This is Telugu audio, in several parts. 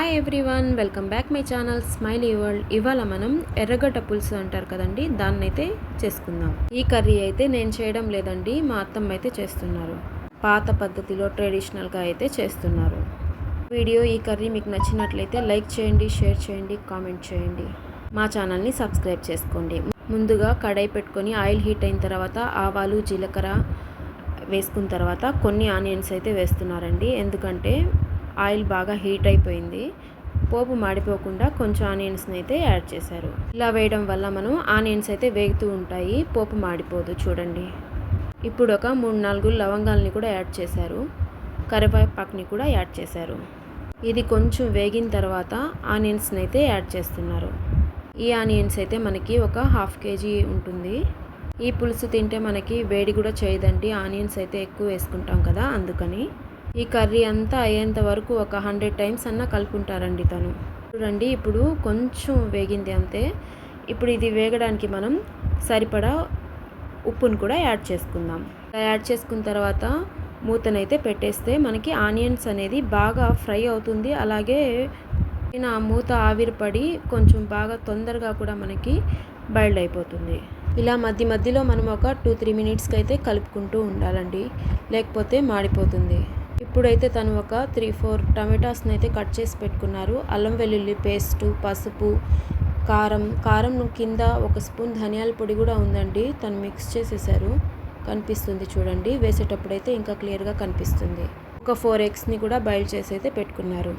Hi everyone welcome back my channel smile world ఇవాళ మనం ఎర్రగడ్డ పులుసు అంటారు కదండి దాన్ని అయితే చేసుకుందాం. ఈ కర్రీ అయితే నేను చేయడం లేదండి మా అత్తమ్మ అయితే చేస్తున్నారు. పాత పద్ధతిలో ట్రెడిషనల్గా అయితే చేస్తున్నారు. వీడియో ఈ కర్రీ మీకు నచ్చినట్లయితే లైక్ చేయండి షేర్ చేయండి కామెంట్ చేయండి. మా ఛానల్ని సబ్స్క్రైబ్ చేసుకోండి. ముందుగా కడాయి పెట్టుకొని ఆయిల్ హీట్ అయిన తర్వాత ఆవాలు జీలకర్ర వేసుకున్న తర్వాత కొన్ని ఆనియన్స్ అయితే వేస్తున్నారండి. ఎందుకంటే ఆయిల్ బాగా హీట్ అయిపోయింది. పోపు మాడిపోకుండా కొంచెం ఆనియన్స్ని అయితే యాడ్ చేశారు. ఇలా వేయడం వల్ల మనం ఆనియన్స్ అయితే వేగుతూ ఉంటాయి. పోపు మాడిపోదు చూడండి. ఇప్పుడు ఒక మూడు నాలుగు లవంగాల్ని కూడా యాడ్ చేశారు. కరివేపాకుని కూడా యాడ్ చేశారు. ఇది కొంచెం వేగిన తర్వాత ఆనియన్స్ని అయితే యాడ్ చేస్తున్నారు. ఈ ఆనియన్స్ అయితే మనకి ఒక హాఫ్ కేజీ ఉంటుంది. ఈ పులుసు తింటే మనకి వేడి కూడా చేయదండి. ఆనియన్స్ అయితే ఎక్కువ వేసుకుంటాం కదా అందుకని. ఈ కర్రీ అంతా అయ్యేంత వరకు ఒక హండ్రెడ్ టైమ్స్ అన్నా కలుపుకుంటారండి తను. చూడండి ఇప్పుడు కొంచెం వేగింది అంతే. ఇప్పుడు ఇది వేగడానికి మనం సరిపడా ఉప్పును కూడా యాడ్ చేసుకుందాం. యాడ్ చేసుకున్న తర్వాత మూతనైతే పెట్టేస్తే మనకి ఆనియన్స్ అనేది బాగా ఫ్రై అవుతుంది. అలాగే ఆ మూత ఆవిరిపడి కొంచెం బాగా తొందరగా కూడా మనకి బయల్డ్ అయిపోతుంది. ఇలా మధ్య మధ్యలో మనం ఒక టూ త్రీ మినిట్స్కి అయితే కలుపుకుంటూ ఉండాలండి. లేకపోతే మాడిపోతుంది. ఇప్పుడైతే తను ఒక త్రీ ఫోర్ టమాటాస్ని అయితే కట్ చేసి పెట్టుకున్నారు. అల్లం వెల్లుల్లి పేస్టు పసుపు కారం. కారం కింద ఒక స్పూన్ ధనియాల పొడి కూడా ఉందండి. తను మిక్స్ చేసేసారు. కనిపిస్తుంది చూడండి. వేసేటప్పుడు అయితే ఇంకా క్లియర్గా కనిపిస్తుంది. ఒక ఫోర్ ఎగ్స్ని కూడా బయల్ చేసి అయితే పెట్టుకున్నారు.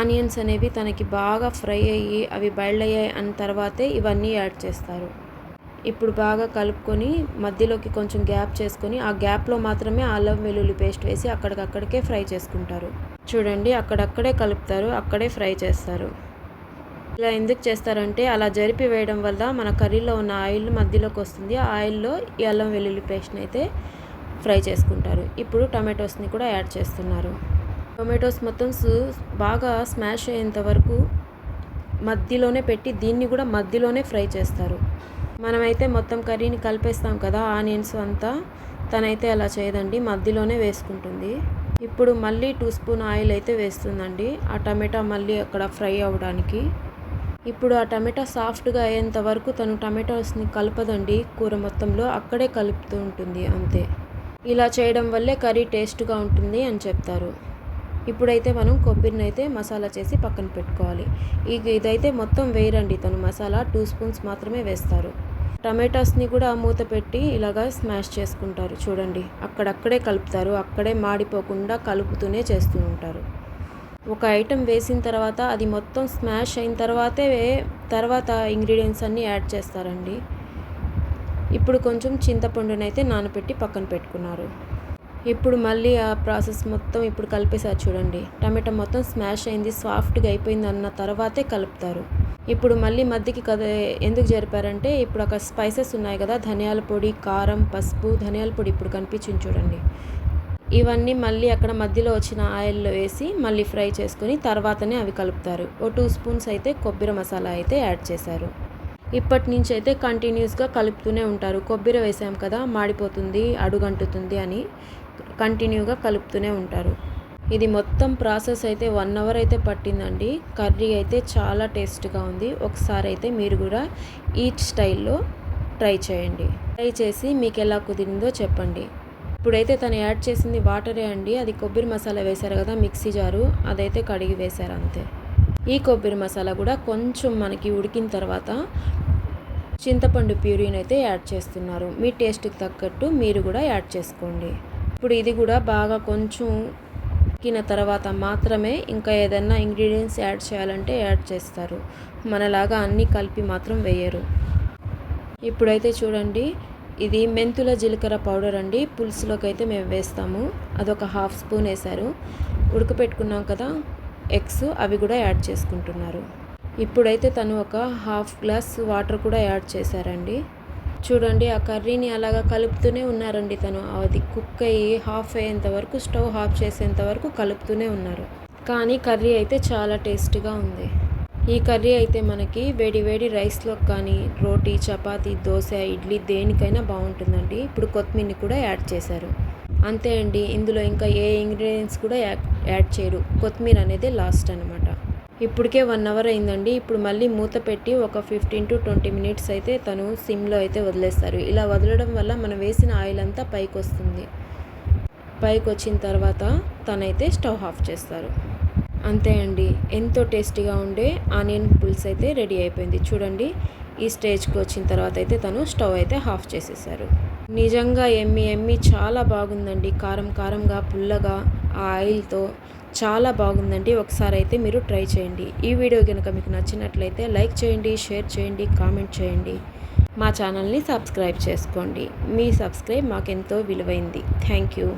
ఆనియన్స్ అనేవి తనకి బాగా ఫ్రై అయ్యి అవి బయల్ అయ్యాయి అన్న తర్వాతే ఇవన్నీ యాడ్ చేస్తారు. ఇప్పుడు బాగా కలుపుకొని మధ్యలోకి కొంచెం గ్యాప్ చేసుకొని ఆ గ్యాప్లో మాత్రమే అల్లం వెల్లుల్లి పేస్ట్ వేసి అక్కడికక్కడికే ఫ్రై చేసుకుంటారు. చూడండి అక్కడక్కడే కలుపుతారు అక్కడే ఫ్రై చేస్తారు. ఇలా ఎందుకు చేస్తారంటే అలా జరిపి వేయడం వల్ల మన కర్రీలో ఉన్న ఆయిల్ మధ్యలోకి వస్తుంది. ఆ ఆయిల్లో ఈ అల్లం వెల్లుల్లి పేస్ట్ని అయితే ఫ్రై చేసుకుంటారు. ఇప్పుడు టమాటోస్ని కూడా యాడ్ చేస్తున్నారు. టొమాటోస్ మొత్తం బాగా స్మాష్ అయ్యేంత వరకు మధ్యలోనే పెట్టి దీన్ని కూడా మధ్యలోనే ఫ్రై చేస్తారు. మనమైతే మొత్తం కర్రీని కలిపేస్తాం కదా ఆనియన్స్ అంతా తనైతే అలా చేయదండి మధ్యలోనే వేసుకుంటుంది. ఇప్పుడు మళ్ళీ టూ స్పూన్ ఆయిల్ అయితే వేస్తుందండి ఆ టమాటా మళ్ళీ అక్కడ ఫ్రై అవ్వడానికి. ఇప్పుడు ఆ టమాటా సాఫ్ట్గా అయ్యేంత వరకు తను టమాటోస్ని కలపదండి కూర మొత్తంలో అక్కడే కలుపుతూ ఉంటుంది అంతే. ఇలా చేయడం వల్లే కర్రీ టేస్ట్గా ఉంటుంది అని చెప్తారు. ఇప్పుడైతే మనం కొబ్బరిని అయితే మసాలా చేసి పక్కన పెట్టుకోవాలి. ఇక ఇదైతే మొత్తం వేయరండి తను మసాలా టూ స్పూన్స్ మాత్రమే వేస్తారు. టమాటాస్ని కూడా మూత పెట్టి ఇలాగా స్మాష్ చేసుకుంటారు. చూడండి. అక్కడక్కడే కలుపుతారు. అక్కడే మాడిపోకుండా కలుపుతూనే చేస్తూ ఉంటారు. ఒక ఐటెం వేసిన తర్వాత అది మొత్తం స్మాష్ అయిన తర్వాతే తర్వాత ఇంగ్రీడియంట్స్ అన్నీ యాడ్ చేస్తారండి. ఇప్పుడు కొంచెం చింతపండునైతే నానబెట్టి పక్కన పెట్టుకున్నారు. ఇప్పుడు మళ్ళీ ఆ ప్రాసెస్ మొత్తం ఇప్పుడు కలిపేసారు చూడండి. టమాటా మొత్తం స్మాష్ అయింది సాఫ్ట్గా అయిపోయింది అన్న తర్వాతే కలుపుతారు. ఇప్పుడు మళ్ళీ మధ్యకి కద ఎందుకు జరిపారంటే ఇప్పుడు అక్కడ స్పైసెస్ ఉన్నాయి కదా ధనియాల పొడి కారం పసుపు ధనియాల పొడి ఇప్పుడు కనిపించింది చూడండి. ఇవన్నీ మళ్ళీ అక్కడ మధ్యలో వచ్చిన ఆయిల్లో వేసి మళ్ళీ ఫ్రై చేసుకొని తర్వాతనే అవి కలుపుతారు. ఓ టూ స్పూన్స్ అయితే కొబ్బరి మసాలా అయితే యాడ్ చేశారు. ఇప్పటి నుంచి అయితే కంటిన్యూస్గా కలుపుతూనే ఉంటారు. కొబ్బరి వేసాం కదా మాడిపోతుంది అడుగంటుతుంది అని కంటిన్యూగా కలుపుతూనే ఉంటారు. ఇది మొత్తం ప్రాసెస్ అయితే వన్ అవర్ అయితే పట్టిందండి. కర్రీ అయితే చాలా టేస్ట్గా ఉంది. ఒకసారి అయితే మీరు కూడా ఈచ్ స్టైల్లో ట్రై చేయండి. ట్రై చేసి మీకు ఎలా కుదిరిందో చెప్పండి. ఇప్పుడైతే తను యాడ్ చేసింది వాటరే అండి. అది కొబ్బరి మసాలా వేశారు కదా మిక్సీ జారు. అదైతే కడిగి వేశారు అంతే. ఈ కొబ్బరి మసాలా కూడా కొంచెం మనకి ఉడికిన తర్వాత చింతపండు ప్యూరీని అయితే యాడ్ చేస్తున్నారు. మీ టేస్ట్కి తగ్గట్టు మీరు కూడా యాడ్ చేసుకోండి. ఇప్పుడు ఇది కూడా బాగా కొంచెం ఉడికిన తర్వాత మాత్రమే ఇంకా ఏదైనా ఇంగ్రీడియంట్స్ యాడ్ చేయాలంటే యాడ్ చేస్తారు. మనలాగా అన్నీ కలిపి మాత్రం వేయరు. ఇప్పుడైతే చూడండి ఇది మెంతుల జీలకర్ర పౌడర్ అండి. పులుసులోకి అయితే మేము వేస్తాము. అదొక హాఫ్ స్పూన్ వేశారు. ఉడకపెట్టుకున్నాం కదా ఎగ్స్ అవి కూడా యాడ్ చేసుకుంటున్నారు. ఇప్పుడైతే తను ఒక హాఫ్ గ్లాస్ వాటర్ కూడా యాడ్ చేశారండి. చూడండి ఆ కర్రీని అలాగా కలుపుతూనే ఉన్నారండి తను. అది కుక్ అయ్యి హాఫ్ అయ్యేంత వరకు స్టవ్ హాఫ్ చేసేంత వరకు కలుపుతూనే ఉన్నారు. కానీ కర్రీ అయితే చాలా టేస్ట్గా ఉంది. ఈ కర్రీ అయితే మనకి వేడి వేడి రైస్లో కానీ రోటీ చపాతీ దోశ ఇడ్లీ దేనికైనా బాగుంటుందండి. ఇప్పుడు కొత్తిమీరని కూడా యాడ్ చేశారు. అంతే అండి ఇందులో ఇంకా ఏ ఇంగ్రీడియంట్స్ కూడా యాడ్ చేయరు. కొత్తిమీర అనేది లాస్ట్ అనమాట ఇప్పటికే వన్ అవర్ అయిందండి. ఇప్పుడు మళ్ళీ మూత పెట్టి ఒక ఫిఫ్టీన్ టు ట్వంటీ మినిట్స్ అయితే తను సిమ్లో అయితే వదిలేస్తారు. ఇలా వదలడం వల్ల మనం వేసిన ఆయిల్ అంతా పైకి వస్తుంది పైకి వచ్చిన తర్వాత తనైతే స్టవ్ ఆఫ్ చేస్తారు. అంతే అండి. ఎంతో టేస్టీగా ఉండే ఆనియన్ పులుసు అయితే రెడీ అయిపోయింది. చూడండి. ఈ స్టేజ్కి వచ్చిన తర్వాత అయితే తను స్టవ్ అయితే ఆఫ్ చేసేసారు. నిజంగా ఎమ్మి ఎమ్మి చాలా బాగుందండి. కారం కారంగా పుల్లగా ఆ ఆయిల్తో చాలా బాగుందండి. ఒకసారి అయితే మీరు ట్రై చేయండి. ఈ వీడియో కనుక మీకు నచ్చినట్లయితే లైక్ చేయండి షేర్ చేయండి కామెంట్ చేయండి. మా ఛానల్ని సబ్స్క్రైబ్ చేసుకోండి. మీ సబ్స్క్రైబ్ మాకెంతో విలువైంది. Thank you.